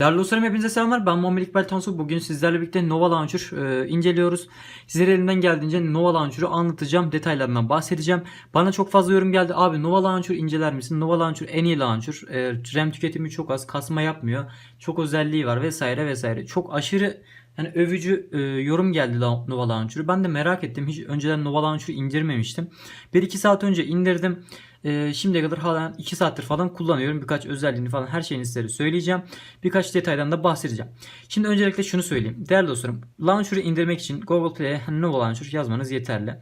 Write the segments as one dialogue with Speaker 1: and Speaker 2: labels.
Speaker 1: Değerli dostlarım hepinize selamlar. Ben Muhammed İkbal Tansu. Bugün sizlerle birlikte Nova Launcher e, inceliyoruz. Sizlere elimden geldiğince Nova Launcher'ı anlatacağım. Detaylarından bahsedeceğim. Bana çok fazla yorum geldi. Abi Nova Launcher inceler misin? Nova Launcher en iyi launcher. E, RAM tüketimi çok az. Kasma yapmıyor. Çok özelliği var vesaire vesaire. Çok aşırı yani övücü e, yorum geldi Nova Launcher'ı. Ben de merak ettim. Hiç önceden Nova Launcher'ı indirmemiştim. 1-2 saat önce indirdim. E, şimdiye kadar hala 2 saattir falan kullanıyorum. Birkaç özelliğini falan her şeyini size söyleyeceğim. Birkaç detaydan da bahsedeceğim. Şimdi öncelikle şunu söyleyeyim. Değerli dostlarım, Launcher'ı indirmek için Google Play'e Nova Launcher yazmanız yeterli.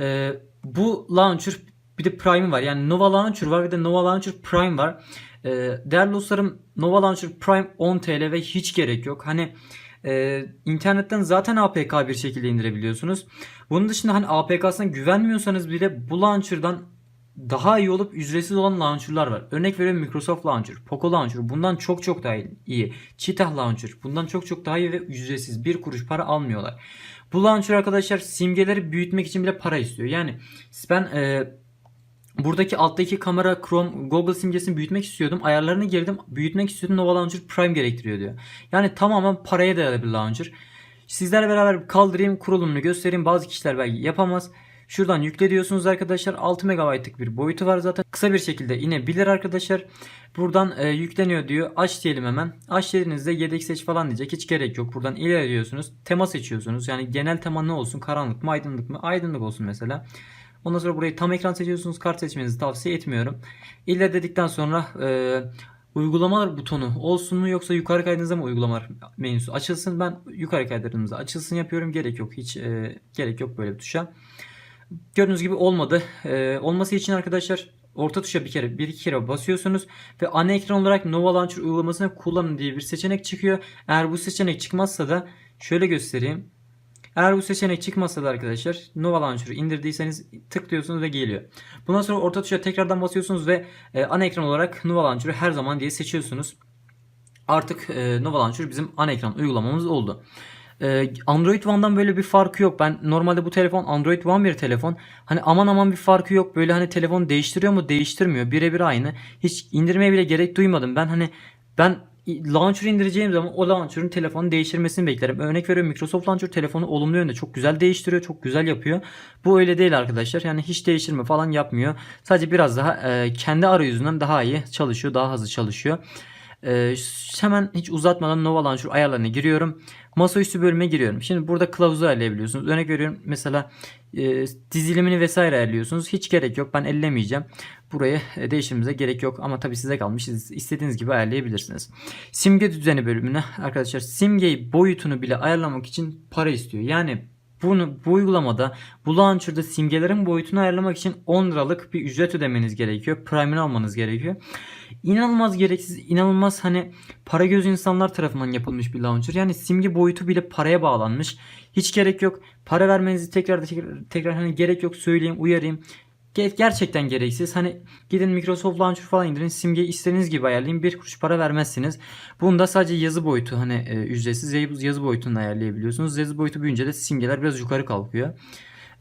Speaker 1: Ee, bu Launcher bir de Prime var. Yani Nova Launcher var bir de Nova Launcher Prime var. Ee, değerli dostlarım Nova Launcher Prime 10 TL ve hiç gerek yok. Hani e, internetten zaten APK bir şekilde indirebiliyorsunuz. Bunun dışında hani APK'sına güvenmiyorsanız bile bu launcher'dan daha iyi olup ücretsiz olan launcher'lar var. Örnek veriyorum Microsoft Launcher, Poco Launcher bundan çok çok daha iyi. Cheetah Launcher bundan çok çok daha iyi ve ücretsiz. Bir kuruş para almıyorlar. Bu launcher arkadaşlar simgeleri büyütmek için bile para istiyor. Yani ben e, buradaki alttaki kamera Chrome Google simgesini büyütmek istiyordum. Ayarlarını girdim. Büyütmek istiyordum. Nova Launcher Prime gerektiriyor diyor. Yani tamamen paraya dayalı bir launcher. Sizlerle beraber kaldırayım, kurulumunu göstereyim. Bazı kişiler belki yapamaz. Şuradan yükle diyorsunuz arkadaşlar. 6 MB'lık bir boyutu var zaten. Kısa bir şekilde inebilir arkadaşlar. Buradan e, yükleniyor diyor. Aç diyelim hemen. Aç dediğinizde yedek seç falan diyecek. Hiç gerek yok. Buradan ilerliyorsunuz. Tema seçiyorsunuz. Yani genel tema ne olsun? Karanlık mı? Aydınlık mı? Aydınlık olsun mesela. Ondan sonra burayı tam ekran seçiyorsunuz. Kart seçmenizi tavsiye etmiyorum. İler dedikten sonra e, uygulamalar butonu olsun mu yoksa yukarı kaydığınızda mı uygulamalar menüsü açılsın? Ben yukarı kaydırdığımızda açılsın yapıyorum. Gerek yok. Hiç e, gerek yok böyle bir tuşa. Gördüğünüz gibi olmadı. Ee, olması için arkadaşlar orta tuşa bir kere bir iki kere basıyorsunuz ve ana ekran olarak Nova Launcher uygulamasını kullanın diye bir seçenek çıkıyor. Eğer bu seçenek çıkmazsa da şöyle göstereyim. Eğer bu seçenek çıkmazsa da arkadaşlar Nova Launcher'ı indirdiyseniz tıklıyorsunuz ve geliyor. Bundan sonra orta tuşa tekrardan basıyorsunuz ve e, ana ekran olarak Nova Launcher'ı her zaman diye seçiyorsunuz. Artık e, Nova Launcher bizim ana ekran uygulamamız oldu. Ee, Android One'dan böyle bir farkı yok. Ben normalde bu telefon Android One bir telefon. Hani aman aman bir farkı yok. Böyle hani telefon değiştiriyor mu? Değiştirmiyor. Birebir aynı. Hiç indirmeye bile gerek duymadım. Ben hani ben launcher indireceğim zaman o launcher'ın telefonu değiştirmesini beklerim. Örnek veriyorum Microsoft Launcher telefonu olumlu yönde çok güzel değiştiriyor, çok güzel yapıyor. Bu öyle değil arkadaşlar. Yani hiç değiştirme falan yapmıyor. Sadece biraz daha e, kendi arayüzünden daha iyi çalışıyor, daha hızlı çalışıyor. E, hemen hiç uzatmadan Nova Launcher ayarlarına giriyorum. Masaüstü bölüme giriyorum. Şimdi burada kılavuzu ayarlayabiliyorsunuz. Örnek veriyorum mesela e, dizilimini vesaire ayarlıyorsunuz. Hiç gerek yok. Ben ellemeyeceğim. Burayı e, değiştirmemize gerek yok. Ama tabii size kalmış. İstediğiniz gibi ayarlayabilirsiniz. Simge düzeni bölümüne arkadaşlar simgeyi boyutunu bile ayarlamak için para istiyor. Yani bunu bu uygulamada bu launcher'da simgelerin boyutunu ayarlamak için 10 liralık bir ücret ödemeniz gerekiyor. Prime'ını almanız gerekiyor. İnanılmaz gereksiz, inanılmaz hani para gözü insanlar tarafından yapılmış bir launcher. Yani simge boyutu bile paraya bağlanmış. Hiç gerek yok. Para vermenizi tekrar tekrar, tekrar hani gerek yok söyleyeyim, uyarayım. Ger- Gerçekten gereksiz. Hani gidin Microsoft Launcher falan indirin. Simge istediğiniz gibi ayarlayın. Bir kuruş para vermezsiniz. Bunda sadece yazı boyutu hani e, ücretsiz yazı boyutunu ayarlayabiliyorsunuz. Yazı boyutu büyüyünce de simgeler biraz yukarı kalkıyor.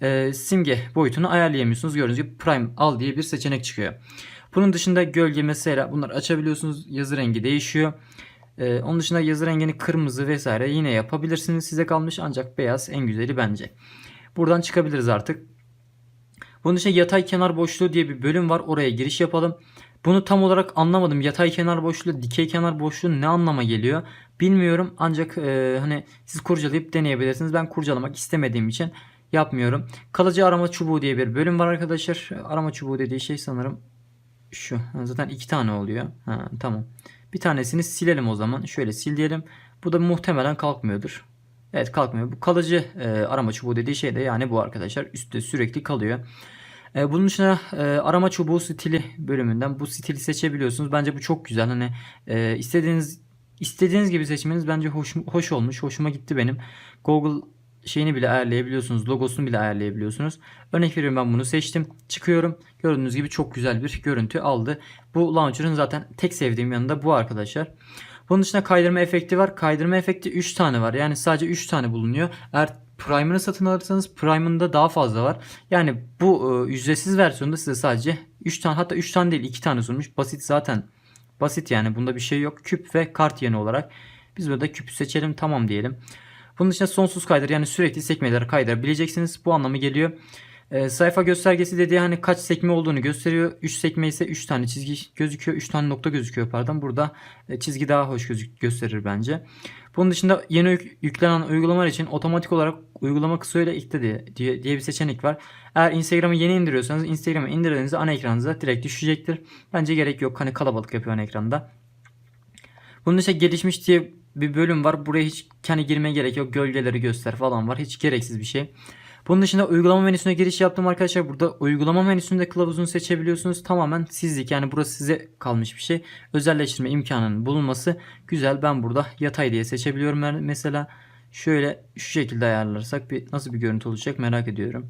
Speaker 1: E, simge boyutunu ayarlayamıyorsunuz. Gördüğünüz gibi Prime al diye bir seçenek çıkıyor. Bunun dışında gölge mesela bunları açabiliyorsunuz. Yazı rengi değişiyor. Ee, onun dışında yazı rengini kırmızı vesaire yine yapabilirsiniz. Size kalmış ancak beyaz en güzeli bence. Buradan çıkabiliriz artık. Bunun dışında yatay kenar boşluğu diye bir bölüm var. Oraya giriş yapalım. Bunu tam olarak anlamadım. Yatay kenar boşluğu, dikey kenar boşluğu ne anlama geliyor? Bilmiyorum. Ancak e, hani siz kurcalayıp deneyebilirsiniz. Ben kurcalamak istemediğim için yapmıyorum. Kalıcı arama çubuğu diye bir bölüm var arkadaşlar. Arama çubuğu dediği şey sanırım şu. Zaten iki tane oluyor. Ha, tamam. Bir tanesini silelim o zaman. Şöyle sil diyelim. Bu da muhtemelen kalkmıyordur. Evet kalkmıyor. Bu kalıcı e, arama çubuğu dediği şey de yani bu arkadaşlar. Üstte sürekli kalıyor. E, bunun dışında e, arama çubuğu stili bölümünden bu stili seçebiliyorsunuz. Bence bu çok güzel. Hani e, istediğiniz istediğiniz gibi seçmeniz bence hoş, hoş olmuş. Hoşuma gitti benim. Google şeyini bile ayarlayabiliyorsunuz. Logosunu bile ayarlayabiliyorsunuz. Örnek veriyorum ben bunu seçtim. Çıkıyorum. Gördüğünüz gibi çok güzel bir görüntü aldı. Bu launcher'ın zaten tek sevdiğim yanında bu arkadaşlar. Bunun dışında kaydırma efekti var. Kaydırma efekti 3 tane var. Yani sadece 3 tane bulunuyor. Eğer Prime'ını satın alırsanız Prime'ında daha fazla var. Yani bu e, ücretsiz versiyonda size sadece 3 tane hatta 3 tane değil 2 tane sunmuş. Basit zaten Basit yani bunda bir şey yok. Küp ve kart yeni olarak. Biz burada küpü seçelim tamam diyelim. Bunun dışında sonsuz kaydır yani sürekli sekmeleri kaydırabileceksiniz. Bu anlamı geliyor. Ee, sayfa göstergesi dediği hani kaç sekme olduğunu gösteriyor. 3 sekme ise 3 tane çizgi gözüküyor. 3 tane nokta gözüküyor pardon. Burada e, çizgi daha hoş gözük gösterir bence. Bunun dışında yeni yük- yüklenen uygulamalar için otomatik olarak uygulama kısmıyla ekle diye, diye, diye bir seçenek var. Eğer Instagram'ı yeni indiriyorsanız Instagram'ı indirdiğinizde ana ekranınıza direkt düşecektir. Bence gerek yok. Hani kalabalık yapıyor ana ekranda. Bunun dışında gelişmiş diye bir bölüm var. Buraya hiç kendi girmeye gerek yok. Gölgeleri göster falan var. Hiç gereksiz bir şey. Bunun dışında uygulama menüsüne giriş yaptım arkadaşlar. Burada uygulama menüsünde kılavuzunu seçebiliyorsunuz. Tamamen sizlik yani burası size kalmış bir şey. Özelleştirme imkanının bulunması güzel. Ben burada yatay diye seçebiliyorum mesela. Şöyle şu şekilde ayarlarsak bir nasıl bir görüntü olacak merak ediyorum.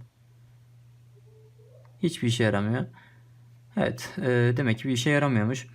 Speaker 1: Hiçbir işe yaramıyor. Evet e, demek ki bir işe yaramıyormuş.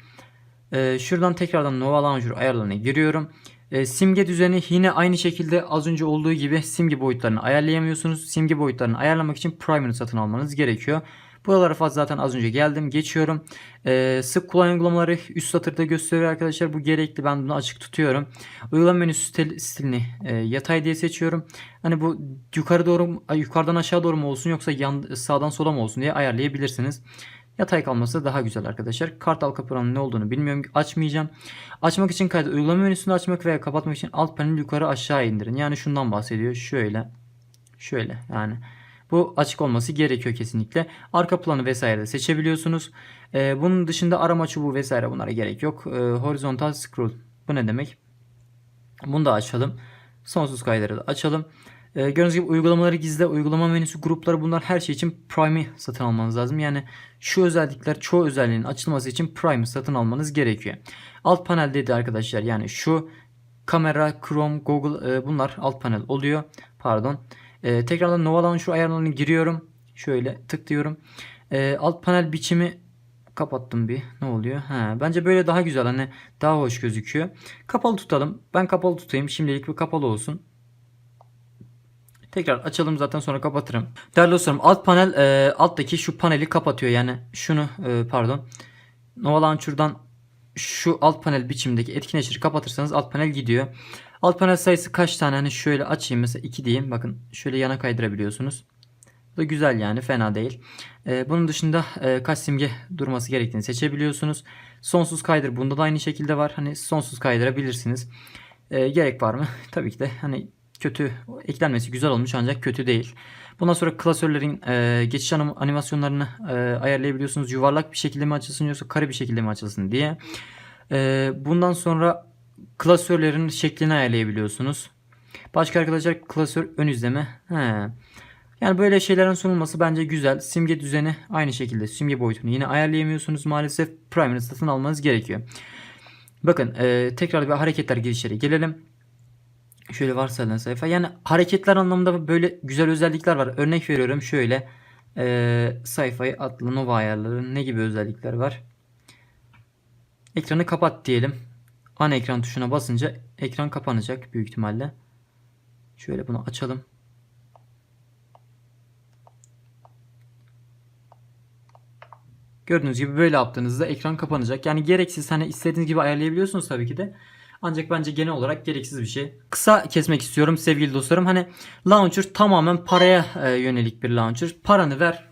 Speaker 1: E, şuradan tekrardan Nova Launcher ayarlarına giriyorum. E, simge düzeni yine aynı şekilde az önce olduğu gibi simge boyutlarını ayarlayamıyorsunuz. Simge boyutlarını ayarlamak için Primer'ı satın almanız gerekiyor. Buralara fazla zaten az önce geldim. Geçiyorum. E, sık kullanım uygulamaları üst satırda gösteriyor arkadaşlar. Bu gerekli. Ben bunu açık tutuyorum. Uygulama menüsü stil- stilini e, yatay diye seçiyorum. Hani bu yukarı doğru yukarıdan aşağı doğru mu olsun yoksa yan, sağdan sola mı olsun diye ayarlayabilirsiniz. Yatay kalması daha güzel arkadaşlar. Kartal kapağının ne olduğunu bilmiyorum. Açmayacağım. Açmak için kaydı uygulama menüsünü açmak veya kapatmak için alt paneli yukarı aşağı indirin. Yani şundan bahsediyor. Şöyle. Şöyle yani. Bu açık olması gerekiyor kesinlikle. Arka planı vesaire de seçebiliyorsunuz. Ee, bunun dışında arama çubuğu vesaire bunlara gerek yok. Ee, horizontal scroll. Bu ne demek? Bunu da açalım. Sonsuz kayları da açalım. Ee, gördüğünüz gibi uygulamaları gizle, uygulama menüsü, grupları bunlar her şey için Prime'i satın almanız lazım. Yani şu özellikler çoğu özelliğin açılması için Prime'i satın almanız gerekiyor. Alt panel dedi arkadaşlar yani şu kamera, Chrome, Google e, bunlar alt panel oluyor. Pardon. E, tekrardan Nova Launcher ayarlarına giriyorum. Şöyle tıklıyorum. E, alt panel biçimi kapattım bir. Ne oluyor? Ha, bence böyle daha güzel hani daha hoş gözüküyor. Kapalı tutalım. Ben kapalı tutayım. Şimdilik bir kapalı olsun. Tekrar açalım zaten sonra kapatırım. Değerli dostlarım alt panel e, alttaki şu paneli kapatıyor. Yani şunu e, pardon. Nova Launcher'dan şu alt panel biçimdeki etkileştiri kapatırsanız alt panel gidiyor. Alt panel sayısı kaç tane? Hani şöyle açayım mesela 2 diyeyim. Bakın şöyle yana kaydırabiliyorsunuz. Bu da güzel yani fena değil. Ee, bunun dışında e, kaç simge durması gerektiğini seçebiliyorsunuz. Sonsuz kaydır bunda da aynı şekilde var. Hani sonsuz kaydırabilirsiniz. Ee, gerek var mı? Tabii ki de hani kötü eklenmesi güzel olmuş ancak kötü değil. Bundan sonra klasörlerin e, geçiş anim- animasyonlarını e, ayarlayabiliyorsunuz. Yuvarlak bir şekilde mi açılsın yoksa kare bir şekilde mi açılsın diye. E, bundan sonra klasörlerin şeklini ayarlayabiliyorsunuz. Başka arkadaşlar klasör ön izleme. He. Yani böyle şeylerin sunulması bence güzel. Simge düzeni aynı şekilde simge boyutunu yine ayarlayamıyorsunuz maalesef. Primer'ı satın almanız gerekiyor. Bakın e, tekrar bir hareketler girişleri gelelim. Şöyle varsayılan sayfa. Yani hareketler anlamında böyle güzel özellikler var. Örnek veriyorum şöyle. E, sayfayı atla Nova ayarları ne gibi özellikler var? Ekranı kapat diyelim. Ana ekran tuşuna basınca ekran kapanacak büyük ihtimalle. Şöyle bunu açalım. Gördüğünüz gibi böyle yaptığınızda ekran kapanacak. Yani gereksiz hani istediğiniz gibi ayarlayabiliyorsunuz tabii ki de. Ancak bence genel olarak gereksiz bir şey. Kısa kesmek istiyorum sevgili dostlarım. Hani launcher tamamen paraya e, yönelik bir launcher. Paranı ver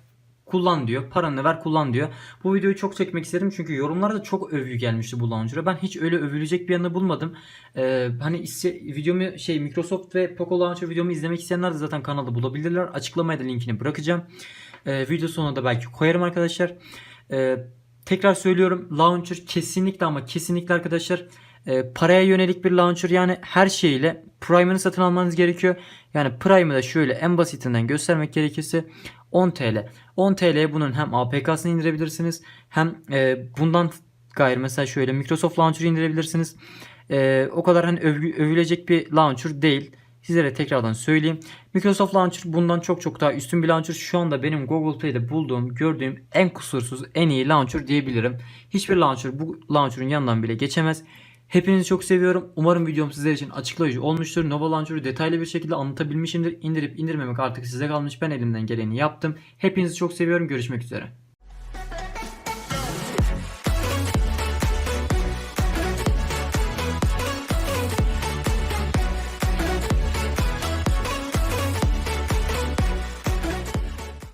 Speaker 1: kullan diyor. Paranı ver kullan diyor. Bu videoyu çok çekmek istedim çünkü yorumlarda çok övgü gelmişti bu launcher'a. Ben hiç öyle övülecek bir yanını bulmadım. Ee, hani iste, videomu şey Microsoft ve Poco Launcher videomu izlemek isteyenler de zaten kanalda bulabilirler. Açıklamaya da linkini bırakacağım. Ee, video sonuna da belki koyarım arkadaşlar. Ee, tekrar söylüyorum launcher kesinlikle ama kesinlikle arkadaşlar e, paraya yönelik bir launcher yani her şeyiyle Prime'ını satın almanız gerekiyor. Yani Prime'ı da şöyle en basitinden göstermek gerekirse 10 TL. 10 TL'ye bunun hem APK'sını indirebilirsiniz hem e, bundan gayrı mesela şöyle Microsoft Launcher'ı indirebilirsiniz. E, o kadar hani övgü, övülecek bir launcher değil. Sizlere tekrardan söyleyeyim. Microsoft Launcher bundan çok çok daha üstün bir launcher. Şu anda benim Google Play'de bulduğum, gördüğüm en kusursuz, en iyi launcher diyebilirim. Hiçbir launcher bu launcher'ın yanından bile geçemez. Hepinizi çok seviyorum. Umarım videom sizler için açıklayıcı olmuştur. Nova Launcher'ı detaylı bir şekilde anlatabilmişimdir. İndirip indirmemek artık size kalmış. Ben elimden geleni yaptım. Hepinizi çok seviyorum. Görüşmek üzere.